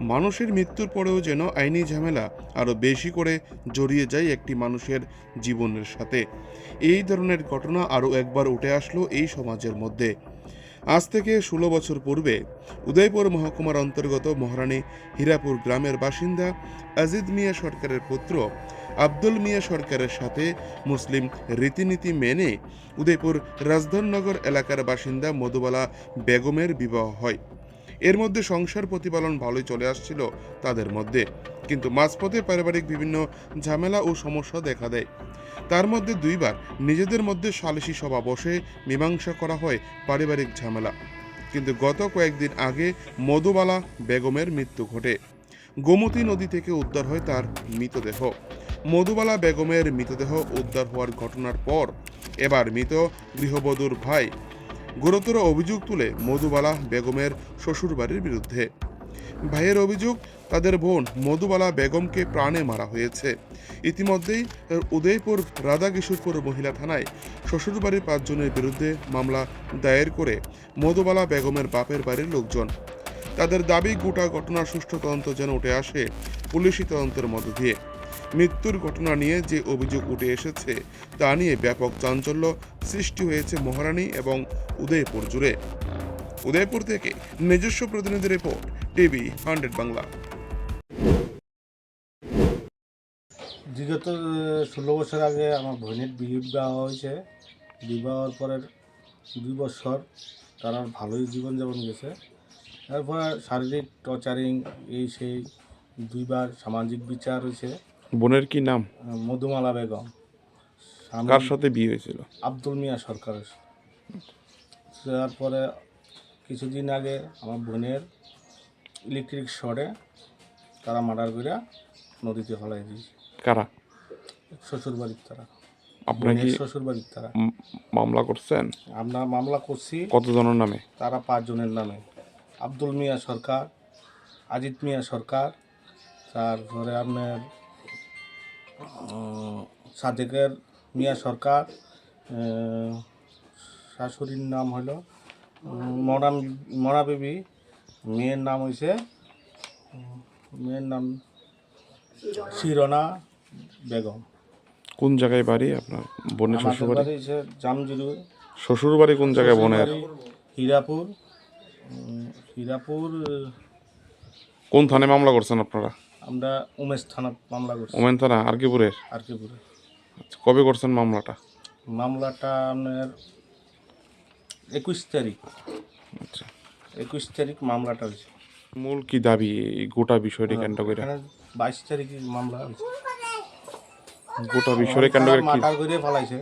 মানুষের মৃত্যুর পরেও যেন আইনি ঝামেলা আরও বেশি করে জড়িয়ে যায় একটি মানুষের জীবনের সাথে। এই ধরনের ঘটনা আরও একবার উঠে আসলো এই সমাজের মধ্যে। আজ থেকে ষোলো বছর পূর্বে উদয়পুর মহকুমার অন্তর্গত মহারানী হীরাপুর গ্রামের বাসিন্দা আজিদ মিয়া সরকারের পুত্র আব্দুল মিয়া সরকারের সাথে মুসলিম রীতিনীতি মেনে উদয়পুর রাজধাননগর এলাকার বাসিন্দা মধুবালা বেগমের বিবাহ হয়। এর মধ্যে সংসার প্রতিপালন ভালোই চলে আসছিল তাদের মধ্যে। কিন্তু মাঝপথে পারিবারিক বিভিন্ন ঝামেলা ও সমস্যা দেখা দেয়। তার মধ্যে দুইবার নিজেদের মধ্যে সালিশি সভা বসে মীমাংসা করা হয় পারিবারিক ঝামেলা। কিন্তু গত কয়েকদিন আগে মধুবালা বেগমের মৃত্যু ঘটে। গোমতী নদী থেকে উদ্ধার হয় তার মৃতদেহ। মধুবালা বেগমের মৃতদেহ উদ্ধার হওয়ার ঘটনার পর এবার মৃত গৃহবধূর ভাই গুরুতর অভিযোগ তুলে মধুবালা বেগমের শ্বশুরবাড়ির বিরুদ্ধে। ভাইয়ের অভিযোগ, তাদের বোন মধুবালা বেগমকে প্রাণে মারা হয়েছে। ইতিমধ্যেই উদয়পুর রাধাকিশোরপুর মহিলা থানায় শ্বশুরবাড়ির পাঁচজনের বিরুদ্ধে মামলা দায়ের করে মধুবালা বেগমের বাপের বাড়ির লোকজন। তাদের দাবি, গোটা ঘটনার সুষ্ঠু তদন্ত যেন উঠে আসে পুলিশি তদন্তের মধ্য দিয়ে। মৃত্যুর ঘটনা নিয়ে যে অভিযোগ উঠে এসেছে, তা নিয়ে ব্যাপক চাঞ্চল্য সৃষ্টি হয়েছে মহারানী এবং উদয়পুর জুড়ে। উদয়পুর থেকে নিজস্ব প্রতিনিধি রিপোর্ট, টিভি হান্ড্রেড বাংলা। বিগত ষোলো বছর আগে আমার বোনের বিবাহ হয়েছে। বিবাহর পরের দুই বছর তার ভালোই জীবনযাপন গেছে। তারপর শারীরিক টর্চারিং এই সেই দুইবার সামাজিক বিচার হয়েছে। বোনের কি নাম? মধুমালা বেগম। কার সাথে বিয়ে হয়েছিল? আব্দুল মিয়া সরকারের। তারপরে কিছুদিন আগে আমার বোনের ইলেকট্রিক শর্টে তারা মার্ডার করে নদীতে ফেলাই দিয়েছে। কারা? শ্বশুর বাড়ির তারা। আপনার কি শ্বশুর বাড়ির তারা মামলা করছেন? আমরা মামলা করছি কতজনের নামে? তারা পাঁচজনের নামে। আব্দুল মিয়া সরকার আজিত মিয়া সরকার তারপরে আপনার সাদেকের মিয়া সরকার শাশুড়ির নাম হলো উম, মরা মরা বিবি মেয়ের নাম হয়েছে মেয়ের নাম শিরনা বেগম। কোন জায়গায় বাড়ি? আপনার বোনের শ্বশুর বাড়ি জামজুরু। শ্বশুর বাড়ি কোন জায়গায় বোনের হীরাপুর হীরাপুর কোন থানায় মামলা করছেন আপনারা? আমরা উমেশ থানা মামলা করছি। ওমেন থানা আরকিপুরের? আরকিপুরে। আচ্ছা, কবে করছেন মামলাটা? মামলাটা আপনার একুশ তারিখ। আচ্ছা। একুশ তারিখ মামলাটা হয়েছে। মূল কি দাবি? এই গোটা বিষয়টি কেন্দ্র করে? এখানে বাইশ তারিখে মামলা হয়েছে। গোটা বিষয়টি কেন্দ্র করে কি? মার্ডার করে পালাইছে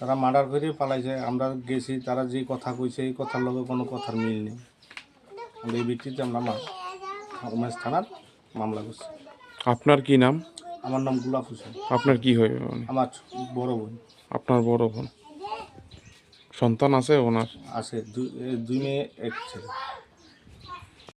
তারা মার্ডার করে পালাইছে আমরা গেছি তারা যে কথা কইছে এই কথার লগে কোনো কথার মিল নেই। আমরা এই ভিত্তিতে আমরা মা- উমেশ থানার মামলা করছি। আপনার কি নাম? আমার নাম গুলাব হোসেন। আপনার কি হয় মানে? আমার বড় বোন। আপনার বড় বোন। সন্তান আছে ওনার? আছে দুই এ- দুই মেয়ে এক ছেলে।